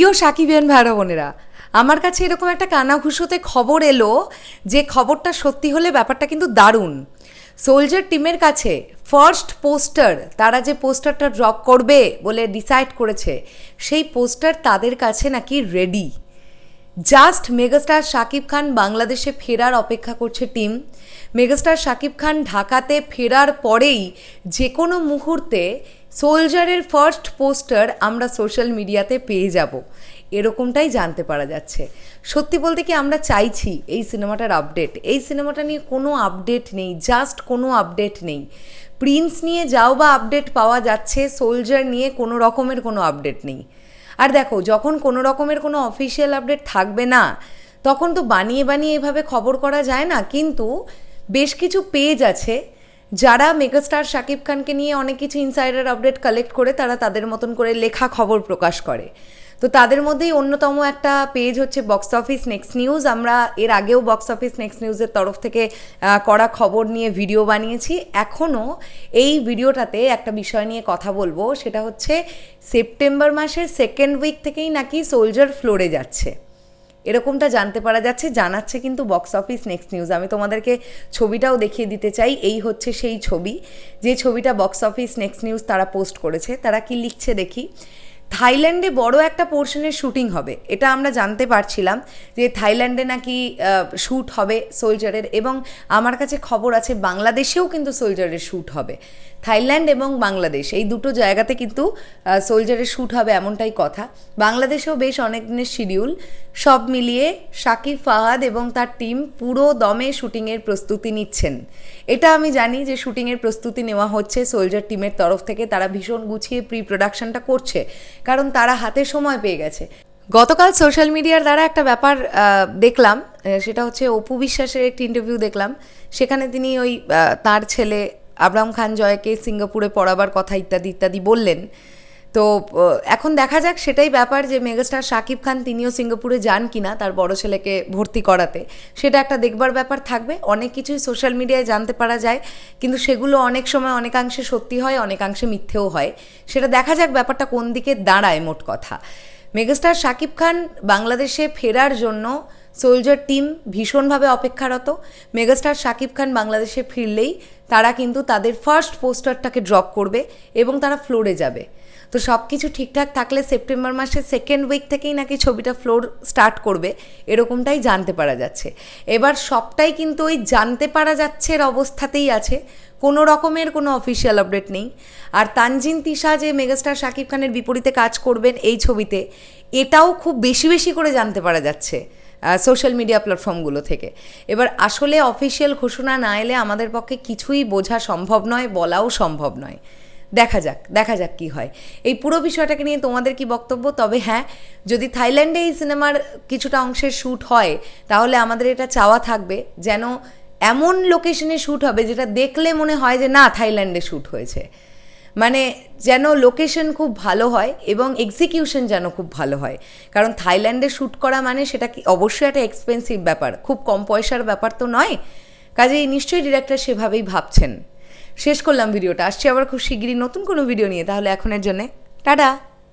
প্রিয় সাকিবেন ভাইরা বোনেরা, আমার কাছে এরকম একটা কানাঘুষোতে খবর এলো যে খবরটা সত্যি হলে ব্যাপারটা কিন্তু দারুণ। সোলজার টিমের কাছে ফার্স্ট পোস্টার তারা যে পোস্টারটা ড্রপ করবে বলে ডিসাইড করেছে, সেই পোস্টার তাদের কাছে নাকি ready just megastar Shakib Khan বাংলাদেশে ফেরার অপেক্ষা করছে টিম। মেগাস্টার শাকিব খান ঢাকাতে ফেরার পরেই যে কোনো মুহূর্তে সোলজারের ফার্স্ট পোস্টার আমরা সোশ্যাল মিডিয়াতে পেয়ে যাব। এরকমটাই জানতে পারা যাচ্ছে। সত্যি বলতে কি আমরা চাইছি এই সিনেমাটার আপডেট এই সিনেমাটা নিয়ে কোনো আপডেট নেই জাস্ট কোনো আপডেট নেই। প্রিন্স নিয়ে যাও বা আপডেট পাওয়া যাচ্ছে, সোলজার নিয়ে কোনো রকমের কোনো আপডেট নেই। আর দেখো, যখন কোনো রকমের কোনো অফিসিয়াল আপডেট থাকবে না, তখন তো বানিয়ে বানিয়ে এভাবে খবর করা যায় না। কিন্তু বেশ কিছু পেজ আছে, যারা মেগাস্টার শাকিব খানকে নিয়ে অনেক কিছু ইনসাইডার আপডেট কালেক্ট করে তারা তাদের মতন করে লেখা খবর প্রকাশ করে। তো তাদের মধ্যেই অন্যতম একটা পেজ হচ্ছে বক্স অফিস নেক্সট নিউজ আমরা এর আগেও বক্স অফিস নেক্সট নিউজের তরফ থেকে করা খবর নিয়ে ভিডিও বানিয়েছি। এখনও এই ভিডিওটাতে একটা বিষয় নিয়ে কথা বলব, সেটা হচ্ছে সেপ্টেম্বর মাসের সেকেন্ড উইক থেকেই নাকি সোলজার ফ্লোরে যাচ্ছে। এরকমটা জানতে পারা যাচ্ছে, জানাচ্ছে কিন্তু বক্স অফিস নেক্সট নিউজ আমি তোমাদেরকে ছবিটাও দেখিয়ে দিতে চাই, এই হচ্ছে সেই ছবি। যে ছবিটা বক্স অফিস নেক্সট নিউজ তারা পোস্ট করেছে, তারা কি লিখছে দেখি। থাইল্যান্ডে বড় একটা পোর্শনের শুটিং হবে, এটা আমরা জানতে পারছিলাম যে থাইল্যান্ডে নাকি শ্যুট হবে সোলজারের এবং আমার কাছে খবর আছে বাংলাদেশেও কিন্তু সোলজারের শ্যুট হবে। থাইল্যান্ড এবং বাংলাদেশ, এই দুটো জায়গাতে কিন্তু সোলজারের শ্যুট হবে এমনটাই কথা। বাংলাদেশেও বেশ অনেক দিনের শিডিউল, সব মিলিয়ে শাকিব ফাহাদ এবং তার টিম পুরো দমে শুটিংয়ের প্রস্তুতি নিচ্ছেন। এটা আমি জানি যে শুটিংয়ের প্রস্তুতি নেওয়া হচ্ছে সোলজার টিমের তরফ থেকে, তারা ভীষণ গুছিয়ে প্রি প্রোডাকশনটা করছে। কারণ তারা হাতে সময় পেয়ে গেছে। গতকাল সোশ্যাল মিডিয়ার দ্বারা একটা ব্যাপার দেখলাম সেটা হচ্ছে অপু বিশ্বাসের একটি ইন্টারভিউ দেখলাম। সেখানে তিনি ওই তার ছেলে আবরাম খান জয়কে সিঙ্গাপুরে পড়াবার কথা ইত্যাদি ইত্যাদি বললেন। তো এখন দেখা যাক, সেটাই ব্যাপার যে মেগাস্টার শাকিব খান তিনিও সিঙ্গাপুরে যান কিনা তার বড় ছেলেকে ভর্তি করাতে। সেটা একটা দেখবার ব্যাপার থাকবে। অনেক কিছুই সোশ্যাল মিডিয়ায় জানতে পারা যায়, কিন্তু সেগুলো অনেক সময় অনেকাংশে সত্যি হয়, অনেকাংশে মিথ্যেও হয়। সেটা দেখা যাক ব্যাপারটা কোন দিকে দাঁড়ায় মোট কথা। মেগাস্টার শাকিব খান বাংলাদেশে ফেরার জন্য সোলজার টিম ভীষণভাবে অপেক্ষারত। মেগাস্টার শাকিব খান বাংলাদেশে ফিরলেই তারা কিন্তু তাদের ফার্স্ট পোস্টারটাকে ড্রপ করবে এবং তারা ফ্লোরে যাবে। তো সব কিছু ঠিকঠাক থাকলে সেপ্টেম্বর মাসের সেকেন্ড উইক থেকেই নাকি ছবিটা ফ্লোর স্টার্ট করবে, এরকমটাই জানতে পারা যাচ্ছে। এবার সবটাই কিন্তু ওই জানতে পারা যাচ্ছে অবস্থাতেই আছে, কোনো রকমের কোনো অফিসিয়াল আপডেট নেই। আর তানজিন তিশা যে মেগাস্টার শাকিব খানের বিপরীতে কাজ করবেন এই ছবিতে, এটাও খুব বেশি বেশি করে জানতে পারা যাচ্ছে। সোশ্যাল মিডিয়া প্ল্যাটফর্মগুলো থেকে। এবার আসলে অফিসিয়াল ঘোষণা না এলে আমাদের পক্ষে কিছুই বোঝা সম্ভব নয়, বলাও সম্ভব নয়। দেখা যাক দেখা যাক কি হয়। এই পুরো বিষয়টাকে নিয়ে তোমাদের কি বক্তব্য? তবে হ্যাঁ যদি থাইল্যান্ডে এই সিনেমার কিছুটা অংশের শ্যুট হয়, তাহলে আমাদের এটা চাওয়া থাকবে যেন এমন লোকেশনে শ্যুট হবে যেটা দেখলে মনে হয় যে না, থাইল্যান্ডে শ্যুট হয়েছে। মানে যেন লোকেশন খুব ভালো হয় এবং এক্সিকিউশন যেন খুব ভালো হয়। কারণ থাইল্যান্ডে শ্যুট করা মানে সেটা কি অবশ্যই একটা এক্সপেন্সিভ ব্যাপার। খুব কম পয়সার ব্যাপার তো নয়। কাজেই নিশ্চয়ই ডিরেক্টর সেভাবেই ভাবছেন। শেষ করলাম ভিডিওটা। আসছি আবার খুব শিগগিরই নতুন কোনো ভিডিও নিয়ে। তাহলে এখনের জন্যে টাটা!